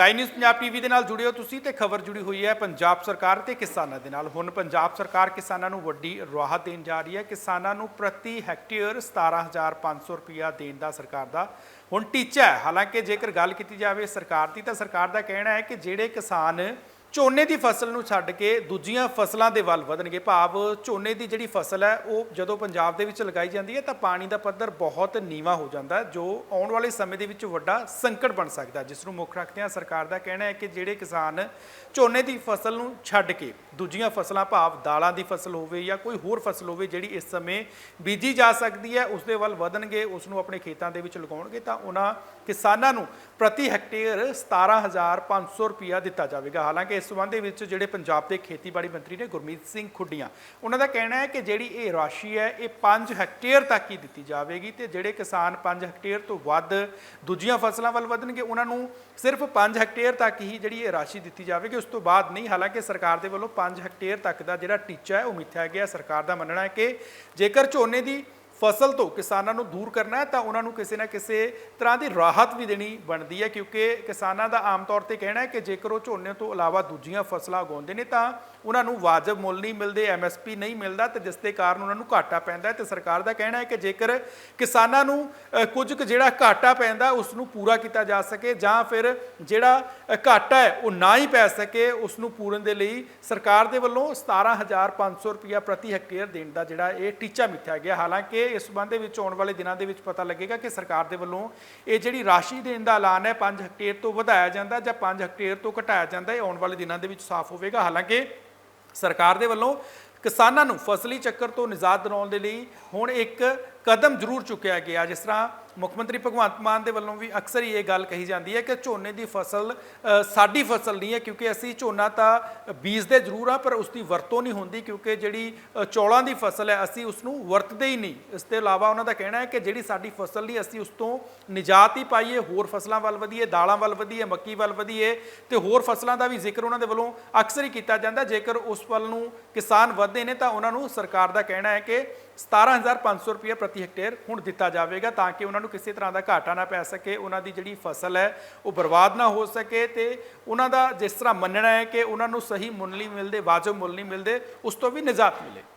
Sky news Punjab TV ਦੇ ਨਾਲ ਜੁੜੇ ਹੋ ਤੁਸੀਂ ਤੇ ਖਬਰ ਜੁੜੀ ਹੋਈ ਹੈ ਪੰਜਾਬ ਸਰਕਾਰ ਤੇ ਕਿਸਾਨਾਂ ਦੇ ਨਾਲ। ਹੁਣ ਪੰਜਾਬ ਸਰਕਾਰ ਕਿਸਾਨਾਂ ਨੂੰ ਵੱਡੀ ਰਾਹਤ ਦੇਣ ਜਾ ਰਹੀ ਹੈ। ਕਿਸਾਨਾਂ ਨੂੰ ਪ੍ਰਤੀ ਹੈਕਟੇਅਰ 17500 ਰੁਪਇਆ ਦੇਣ ਦਾ ਸਰਕਾਰ ਦਾ ਹੁਣ ਟੀਚਾ ਹੈ। ਹਾਲਾਂਕਿ ਜੇਕਰ ਗੱਲ ਕੀਤੀ ਜਾਵੇ ਸਰਕਾਰ ਦੀ ਤਾਂ ਸਰਕਾਰ ਦਾ ਕਹਿਣਾ ਹੈ ਕਿ ਜਿਹੜੇ ਕਿਸਾਨ ਝੋਨੇ ਦੀ ਫਸਲ ਨੂੰ ਛੱਡ ਕੇ ਦੂਜੀਆਂ ਫਸਲਾਂ ਦੇ ਵੱਲ ਵਧਣਗੇ। ਭਾਵ ਝੋਨੇ ਦੀ ਜਿਹੜੀ ਫਸਲ ਹੈ, ਉਹ ਜਦੋਂ ਪੰਜਾਬ ਦੇ ਵਿੱਚ ਲਗਾਈ ਜਾਂਦੀ ਹੈ, ਤਾਂ ਪਾਣੀ ਦਾ ਪੱਧਰ ਬਹੁਤ ਨੀਵਾ ਹੋ ਜਾਂਦਾ ਜੋ ਆਉਣ ਵਾਲੇ ਸਮੇਂ ਦੇ ਵਿੱਚ ਵੱਡਾ ਸੰਕਟ ਬਣ ਸਕਦਾ ਜਿਸ ਨੂੰ ਮੁੱਖ ਰੱਖਦਿਆਂ ਸਰਕਾਰ ਦਾ ਕਹਿਣਾ ਹੈ ਕਿ ਜਿਹੜੇ ਕਿਸਾਨ ਝੋਨੇ ਦੀ ਫਸਲ ਨੂੰ ਛੱਡ ਕੇ ਦੂਜੀਆਂ ਫਸਲਾਂ, ਭਾਵ ਦਾਲਾਂ ਦੀ ਫਸਲ ਹੋਵੇ ਜਾਂ ਕੋਈ ਹੋਰ ਫਸਲ ਹੋਵੇ, ਜਿਹੜੀ ਇਸ ਸਮੇਂ ਬੀਜੀ ਜਾ ਸਕਦੀ ਹੈ ਉਸ ਦੇ ਵੱਲ ਵਧਣਗੇ ਉਸ ਨੂੰ ਆਪਣੇ ਖੇਤਾਂ ਦੇ ਵਿੱਚ ਲਗਾਉਣਗੇ, ਤਾਂ ਉਹਨਾਂ ਕਿਸਾਨਾਂ ਨੂੰ ਪ੍ਰਤੀ ਹੈਕਟੇਅਰ 17500 ਰੁਪਇਆ ਦਿੱਤਾ ਜਾਵੇਗਾ। ਹਾਲਾਂਕਿ ਇਸ ਸੰਬੰਧ ਦੇ ਵਿੱਚ ਜਿਹੜੇ ਪੰਜਾਬ ਦੇ ਖੇਤੀਬਾੜੀ ਮੰਤਰੀ ਨੇ ਗੁਰਮੀਤ ਸਿੰਘ ਖੁੱਡੀਆਂ, ਉਹਨਾਂ ਦਾ ਕਹਿਣਾ ਹੈ ਕਿ ਜਿਹੜੀ ਇਹ ਰਾਸ਼ੀ ਹੈ, ਇਹ 5 ਹੈਕਟੇਅਰ ਤੱਕ ਹੀ ਦਿੱਤੀ ਜਾਵੇਗੀ ਤੇ ਜਿਹੜੇ ਕਿਸਾਨ 5 ਹੈਕਟੇਅਰ ਤੋਂ ਵੱਧ ਦੂਜੀਆਂ ਫਸਲਾਂ ਵੱਲ ਵਧਣਗੇ, ਉਹਨਾਂ ਨੂੰ ਸਿਰਫ 5 ਹੈਕਟੇਅਰ ਤੱਕ ਹੀ ਜਿਹੜੀ ਇਹ ਰਾਸ਼ੀ ਦਿੱਤੀ ਜਾਵੇਗੀ। ਉਸ ਤੋਂ ਬਾਅਦ ਨਹੀਂ, ਹਾਲਾਂਕਿ ਸਰਕਾਰ ਦੇ ਵੱਲੋਂ 5 ਹੈਕਟੇਅਰ ਤੱਕ ਦਾ ਜਿਹੜਾ ਟੀਚਾ ਹੈ, ਉਹ ਮਿੱਥਿਆ ਗਿਆ। ਸਰਕਾਰ ਦਾ ਮੰਨਣਾ ਹੈ ਕਿ ਜੇਕਰ ਝੋਨੇ ਦੀ ਫਸਲ ਤੋਂ ਕਿਸਾਨਾਂ ਨੂੰ ਦੂਰ ਕਰਨਾ ਹੈ, ਤਾਂ ਉਹਨਾਂ ਨੂੰ ਕਿਸੇ ਨਾ ਕਿਸੇ ਤਰ੍ਹਾਂ ਦੀ ਰਾਹਤ ਵੀ ਦੇਣੀ ਬਣਦੀ ਹੈ, ਕਿਉਂਕਿ ਕਿਸਾਨਾਂ ਦਾ ਆਮ ਤੌਰ ਤੇ ਕਹਿਣਾ ਹੈ ਕਿ ਜੇਕਰ ਉਹ ਝੋਨੇ ਤੋਂ ਇਲਾਵਾ ਦੂਜੀਆਂ ਫਸਲਾਂ ਉਗਾਉਂਦੇ ਨੇ, ਤਾਂ ਉਹਨਾਂ ਨੂੰ ਵਾਜਬ ਮੁੱਲ ਨਹੀਂ ਮਿਲਦੇ ਐਮਐਸਪੀ ਨਹੀਂ ਮਿਲਦਾ ਤੇ ਜਿਸ ਦੇ ਕਾਰਨ ਉਹਨਾਂ ਨੂੰ ਘਾਟਾ ਪੈਂਦਾ ਹੈ ਤੇ ਸਰਕਾਰ ਦਾ ਕਹਿਣਾ ਹੈ ਕਿ ਜੇਕਰ ਕਿਸਾਨਾਂ ਨੂੰ ਕੁਝ ਕੁ ਜਿਹੜਾ ਘਾਟਾ ਪੈਂਦਾ, ਉਸ ਨੂੰ ਪੂਰਾ ਕੀਤਾ ਜਾ ਸਕੇ ਜਾਂ ਫਿਰ ਜਿਹੜਾ ਘਾਟਾ ਹੈ, ਉਹ ਨਾ ਹੀ ਪੈ ਸਕੇ, ਉਸ ਨੂੰ ਪੂਰਨ ਦੇ ਲਈ ਸਰਕਾਰ ਦੇ ਵੱਲੋਂ 17500 ਰੁਪਇਆ ਪ੍ਰਤੀ ਹੈਕਟੇਅਰ ਦੇਣ ਦਾ ਜਿਹੜਾ ਇਹ ਟੀਚਾ ਮਿੱਥਿਆ ਗਿਆ। ਹਾਲਾਂਕਿ ਇਸ ਸੰਬੰਧ ਦੇ ਵਿੱਚ ਆਉਣ ਵਾਲੇ ਦਿਨਾਂ ਦੇ ਵਿੱਚ ਪਤਾ ਲੱਗੇਗਾ ਕਿ ਸਰਕਾਰ ਦੇ ਵੱਲੋਂ ਇਹ ਜਿਹੜੀ ਰਾਸ਼ੀ ਦੇਣ ਦਾ ਐਲਾਨ ਹੈ 5 ਹੈਕਟੇਅਰ ਤੋਂ ਵਧਾਇਆ ਜਾਂਦਾ ਜਾਂ 5 ਹੈਕਟੇਅਰ ਤੋਂ ਘਟਾਇਆ ਜਾਂਦਾ, ਇਹ ਆਉਣ ਵਾਲੇ ਦਿਨਾਂ ਦੇ ਵਿੱਚ ਸਾਫ਼ ਹੋਵੇਗਾ। ਹਾਲਾਂਕਿ ਸਰਕਾਰ ਦੇ ਵੱਲੋਂ ਕਿਸਾਨਾਂ ਨੂੰ ਫਸਲੀ ਚੱਕਰ ਤੋਂ ਨਿਜਾਤ ਦਿਵਾਉਣ ਦੇ ਲਈ ਹੁਣ ਇੱਕ ਕਦਮ ਜ਼ਰੂਰ ਚੁੱਕਿਆ ਗਿਆ, ਜਿਸ ਤਰ੍ਹਾਂ ਮੁੱਖ ਮੰਤਰੀ ਭਗਵੰਤ ਮਾਨ ਦੇ ਵੱਲੋਂ ਵੀ ਅਕਸਰ ਹੀ ਇਹ ਗੱਲ ਕਹੀ ਜਾਂਦੀ ਹੈ ਕਿ ਝੋਨੇ ਦੀ ਫਸਲ ਸਾਡੀ ਫਸਲ ਨਹੀਂ ਹੈ, ਕਿਉਂਕਿ ਅਸੀਂ ਝੋਨਾ ਤਾਂ ਬੀਜਦੇ ਜ਼ਰੂਰ ਆ ਪਰ ਉਸ ਦੀ ਵਰਤੋਂ ਨਹੀਂ ਹੁੰਦੀ, ਕਿਉਂਕਿ ਜਿਹੜੀ ਚੌਲਾਂ ਦੀ ਫਸਲ ਹੈ, ਅਸੀਂ ਉਸ ਨੂੰ ਵਰਤਦੇ ਹੀ ਨਹੀਂ। ਇਸ ਤੋਂ ਇਲਾਵਾ ਉਹਨਾਂ ਦਾ ਕਹਿਣਾ ਹੈ ਕਿ ਜਿਹੜੀ ਸਾਡੀ ਫਸਲ ਲਈ ਅਸੀਂ ਉਸ ਤੋਂ ਨਿਜਾਤ ਹੀ ਪਾਈਏ, ਹੋਰ ਫਸਲਾਂ ਵੱਲ ਵਧੀਏ, ਦਾਲਾਂ ਵੱਲ ਵਧੀਏ, ਮੱਕੀ ਵੱਲ ਵਧੀਏ, ਤੇ ਹੋਰ ਫਸਲਾਂ ਦਾ ਵੀ ਜ਼ਿਕਰ ਉਹਨਾਂ ਦੇ ਵੱਲੋਂ ਅਕਸਰ ਹੀ ਕੀਤਾ ਜਾਂਦਾ। ਜੇਕਰ ਉਸ ਵੱਲ ਨੂੰ ਕਿਸਾਨ ਵਧਦੇ ਨੇ, ਤਾਂ ਉਹਨਾਂ ਨੂੰ ਸਰਕਾਰ ਦਾ ਕਹਿਣਾ ਹੈ ਕਿ 17500 ਰੁਪਏ ਪ੍ਰਤੀ ਹੈਕਟੇਅਰ ਹੁਣ ਦਿੱਤਾ ਜਾਵੇਗਾ, ਤਾਂ ਕਿ ਉਹਨਾਂ ਉਹਨਾਂ ਨੂੰ ਕਿਸੇ ਤਰ੍ਹਾਂ ਦਾ ਘਾਟਾ ਨਾ ਪੈ ਸਕੇ, ਉਹਨਾਂ ਦੀ ਜਿਹੜੀ ਫਸਲ ਹੈ, ਉਹ ਬਰਬਾਦ ਨਾ ਹੋ ਸਕੇ ਤੇ ਉਹਨਾਂ ਦਾ ਜਿਸ ਤਰ੍ਹਾਂ ਮੰਨਣਾ ਹੈ ਕਿ ਉਹਨਾਂ ਨੂੰ ਸਹੀ ਮੁੱਲ ਨਹੀਂ ਮਿਲਦੇ, ਵਾਜਬ ਮੁੱਲ ਨਹੀਂ ਮਿਲਦੇ, ਉਸ ਤੋਂ ਵੀ ਨਿਜਾਤ ਮਿਲੇ।